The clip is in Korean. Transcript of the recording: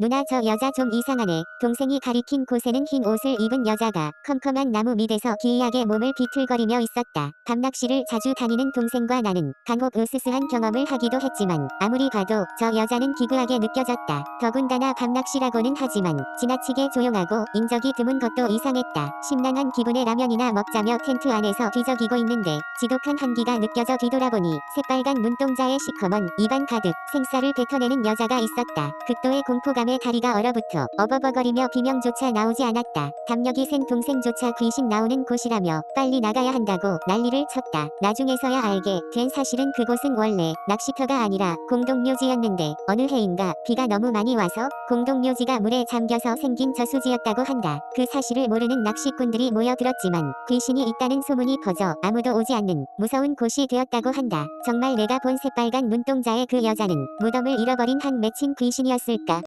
누나 저 여자 좀 이상하네. 동생이 가리킨 곳에는 흰 옷을 입은 여자가 컴컴한 나무 밑에서 기이하게 몸을 비틀거리며 있었다. 밤낚시를 자주 다니는 동생과 나는 간혹 으스스한 경험을 하기도 했지만 아무리 봐도 저 여자는 기구하게 느껴졌다. 더군다나 밤낚시라고는 하지만 지나치게 조용하고 인적이 드문 것도 이상했다. 심란한 기분에 라면이나 먹자며 텐트 안에서 뒤적이고 있는데 지독한 한기가 느껴져 뒤돌아보니 새빨간 눈동자에 시커먼 입안 가득 생쌀을 뱉어내는 여자가 있었다. 극도의 공포감 에 다리가 얼어붙어 어버버거리며 비명조차 나오지 않았다. 담력이 센 동생조차 귀신 나오는 곳이라며 빨리 나가야 한다고 난리를 쳤다. 나중에서야 알게 된 사실은 그곳은 원래 낚시터가 아니라 공동묘지였는데 어느 해인가 비가 너무 많이 와서 공동묘지가 물에 잠겨서 생긴 저수지였다고 한다. 그 사실을 모르는 낚시꾼들이 모여들었지만 귀신이 있다는 소문이 퍼져 아무도 오지 않는 무서운 곳이 되었다고 한다. 정말 내가 본 새빨간 눈동자의 그 여자는 무덤을 잃어버린 한 맺힌 귀신이었을까?